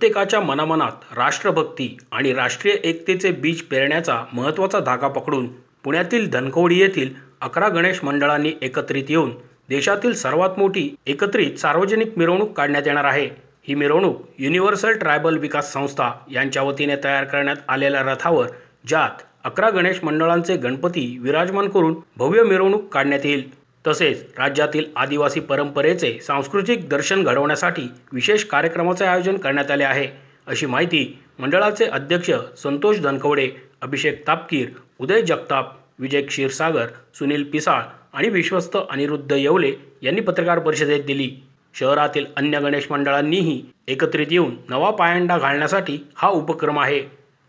प्रत्येकाच्या मनामनात राष्ट्रभक्ती आणि राष्ट्रीय एकतेचे बीज पेरण्याचा महत्त्वाचा धागा पकडून पुण्यातील धनकवडी येथील अकरा गणेश मंडळांनी एकत्रित येऊन देशातील सर्वात मोठी एकत्रित सार्वजनिक मिरवणूक काढण्यात येणार आहे. ही मिरवणूक युनिव्हर्सल ट्रायबल विकास संस्था यांच्या वतीने तयार करण्यात आलेल्या रथावर ज्यात अकरा गणेश मंडळांचे गणपती विराजमान करून भव्य मिरवणूक काढण्यात येईल. तसेच राज्यातील आदिवासी परंपरेचे सांस्कृतिक दर्शन घडवण्यासाठी विशेष कार्यक्रमाचे आयोजन करण्यात आले आहे. अशी माहिती मंडळाचे अध्यक्ष संतोष धनकवडे अभिषेक तापकीर उदय जगताप विजय क्षीरसागर सुनील पिसाळ आणि विश्वस्त अनिरुद्ध येवले यांनी पत्रकार परिषदेत दिली. शहरातील अन्य गणेश मंडळांनीही एकत्रित येऊन नवा पायंडा घालण्यासाठी हा उपक्रम आहे.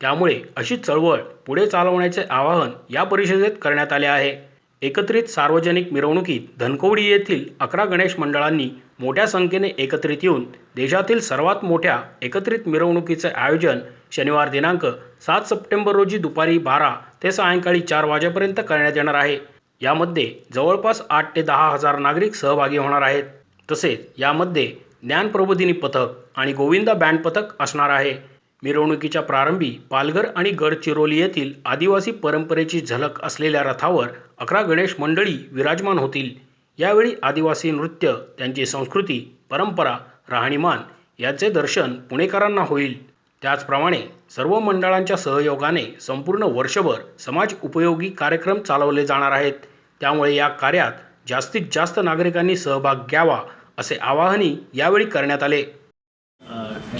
त्यामुळे अशी चळवळ पुढे चालवण्याचे आवाहन या परिषदेत करण्यात आले आहे. एकत्रित सार्वजनिक मिरवणुकीत धनकवडी येथील अकरा गणेश मंडळांनी मोठ्या संख्येने एकत्रित येऊन देशातील सर्वात मोठ्या एकत्रित मिरवणुकीचे आयोजन शनिवार दिनांक सात सप्टेंबर रोजी दुपारी बारा ते सायंकाळी चार वाजेपर्यंत करण्यात येणार आहे. यामध्ये जवळपास आठ ते दहा हजार नागरिक सहभागी होणार आहेत. तसेच यामध्ये ज्ञानप्रबोधिनी पथक आणि गोविंदा बँड पथक असणार आहे. मिरवणुकीच्या प्रारंभी पालघर आणि गडचिरोली येथील आदिवासी परंपरेची झलक असलेल्या रथावर अकरा गणेश मंडळी विराजमान होतील. यावेळी आदिवासी नृत्य त्यांची संस्कृती परंपरा राहणीमान याचे दर्शन पुणेकरांना होईल. त्याचप्रमाणे सर्व मंडळांच्या सहयोगाने संपूर्ण वर्षभर समाज उपयोगी कार्यक्रम चालवले जाणार आहेत. त्यामुळे या कार्यात जास्तीत जास्त नागरिकांनी सहभाग घ्यावा असे आवाहनही यावेळी करण्यात आले.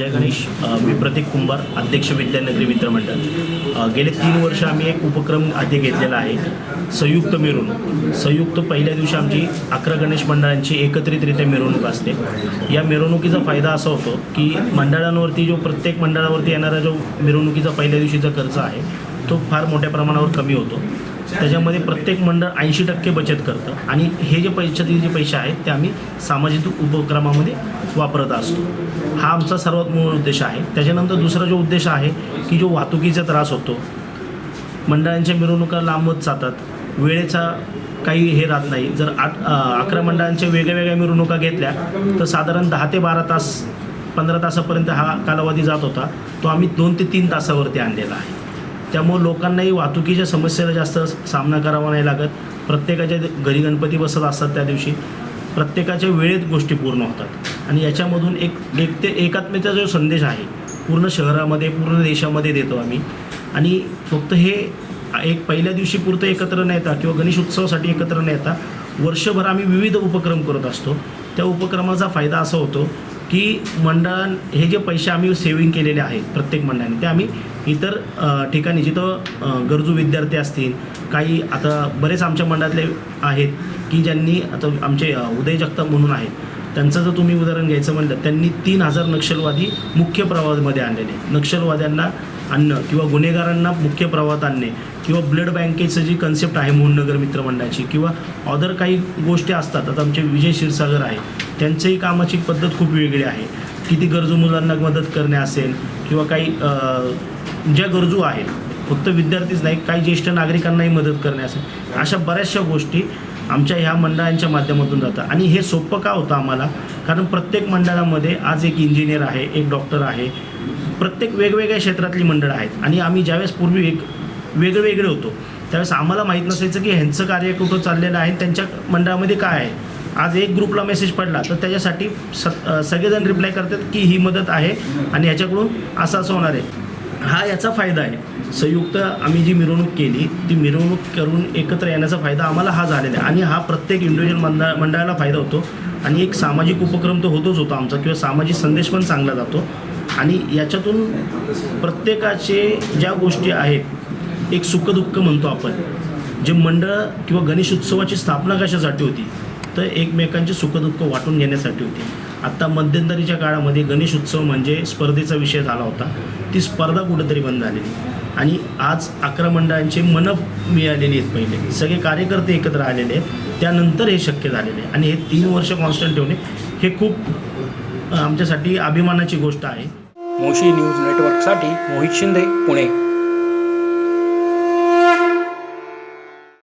जय गणेश मी प्रतीक कुंभार अध्यक्ष विद्यानगरी मित्रमंडळ गेले तीन वर्ष आम्ही एक उपक्रम आधी घेतलेला आहे संयुक्त मिरवणूक. संयुक्त पहिल्या दिवशी आमची अकरा गणेश मंडळांची एकत्रितरित्या मिरवणूक असते. या मिरवणुकीचा फायदा असा होतो की मंडळांवरती जो प्रत्येक मंडळावरती येणारा जो मिरवणुकीचा पहिल्या दिवशीचा खर्च आहे तो फार मोठ्या प्रमाणावर कमी होतो. त्याच्यामध्ये प्रत्येक मंडळ ऐंशी टक्के बचत करतं. आणि हे जे पैशातील जे पैसे आहेत ते आम्ही सामाजिक उपक्रमामध्ये वापरत असतो. हा आमचा सर्वात मूळ उद्देश आहे. त्याच्यानंतर दुसरा जो उद्देश आहे की जो वाहतुकीचा त्रास होतो. मंडळांच्या मिरवणुका लांबत जातात. वेळेचा काही हे राहत नाही. जर आठ अकरा मंडळांच्या वेगळ्या वेगळ्या मिरवणुका घेतल्या तर साधारण दहा ते बारा तास पंधरा तासापर्यंत हा कालावधी जात होता. तो आम्ही दोन ते तीन तासावरती आणलेला आहे. त्यामुळे लोकांनाही वाहतुकीच्या समस्येला जास्त सामना करावा नाही लागत. प्रत्येकाच्या घरी गणपती बसत असतात त्या दिवशी. प्रत्येकाच्या वेळेत गोष्टी पूर्ण होतात. आणि याच्यामधून एक एक ते एकात्मेचा जो संदेश आहे पूर्ण शहरामध्ये पूर्ण देशामध्ये देतो आम्ही. आणि फक्त हे एक पहिल्या दिवशी पुरतं एकत्र न येता किंवा गणेश उत्सवासाठी एकत्र न येता वर्षभर आम्ही विविध उपक्रम करत असतो. त्या उपक्रमाचा फायदा असा होतो की मंडळां हे जे पैसे आम्ही सेविंग केलेले आहेत प्रत्येक मंडळाने ते आम्ही इतर ठिकाणी जिथं गरजू विद्यार्थी असतील काही आता बरेच आमच्या मंडळातले आहेत की ज्यांनी आता आमचे अ, उदय जगताप म्हणून आहेत त्यांचं जर तुम्ही उदाहरण घ्यायचं म्हणलं त्यांनी तीन हजार नक्षलवादी मुख्य प्रवाहामध्ये आणलेले. नक्षलवाद्यांना आणणं किंवा गुन्हेगारांना मुख्य प्रवाहात आणणे किंवा ब्लड बँकेचं जी कन्सेप्ट आहे मोहननगर मित्रमंडळाची किंवा अदर काही गोष्टी असतात आता आमचे विजय क्षीरसागर आहे त्यांचंही कामाची पद्धत खूप वेगळी आहे. किती गरजू मुलांना मदत करणे असेल किंवा काही ज्या गरजू आहेत फक्त विद्यार्थीच नाही काही ज्येष्ठ नागरिकांनाही मदत करणे असेल. अशा बऱ्याचशा गोष्टी आमच्या ह्या मंडळांच्या माध्यमातून जातात. आणि हे सोपं का होतं आम्हाला? कारण प्रत्येक मंडळामध्ये आज एक इंजिनियर आहे एक डॉक्टर आहे. प्रत्येक वेगवेगळ्या क्षेत्रातली मंडळं आहेत. आणि आम्ही ज्यावेळेस पूर्वी एक वेगळे वेगळे होतो त्यावेळेस आम्हाला माहीत नसायचं की ह्यांचं कार्य कुठं चाललेलं आहे त्यांच्या मंडळामध्ये काय आहे. आज एक ग्रुपला मेसेज पडला तर त्याच्यासाठी स सगळेजण रिप्लाय करतात की ही मदत आहे आणि ह्याच्याकडून असं असं होणार आहे. हा याचा फायदा आहे. संयुक्त आम्ही जी मिरवणूक केली ती मिरवणूक करून एकत्र येण्याचा फायदा आम्हाला हा झालेला आहे. आणि हा प्रत्येक इंडिव्हिज्युअल मंडळ मंडळाला फायदा होतो. आणि एक सामाजिक उपक्रम तो होतोच होतो आमचा किंवा सामाजिक संदेश पण चांगला जातो. आणि याच्यातून प्रत्येकाचे ज्या गोष्टी आहेत एक सुखदुःख म्हणतो आपण. जे मंडळ किंवा गणेश उत्सवाची स्थापना कशासाठी होती? तर एकमेकांचे सुखदुःख वाटून घेण्यासाठी होती. आत्ता मध्यंतरीच्या काळामध्ये गणेश उत्सव म्हणजे स्पर्धेचा विषय झाला होता. ती स्पर्धा कुठंतरी बंद झालेली. आणि आज अकरा मंडळांचे मनं मिळालेली आहेत पहिले. सगळे कार्यकर्ते एकत्र आलेले आहेत. त्यानंतर हे शक्य झालेले. आहे आणि हे तीन वर्ष कॉन्स्टंट ठेवणे हे खूप आमच्यासाठी अभिमानाची गोष्ट आहे. मोशी न्यूज नेटवर्कसाठी मोहित शिंदे पुणे.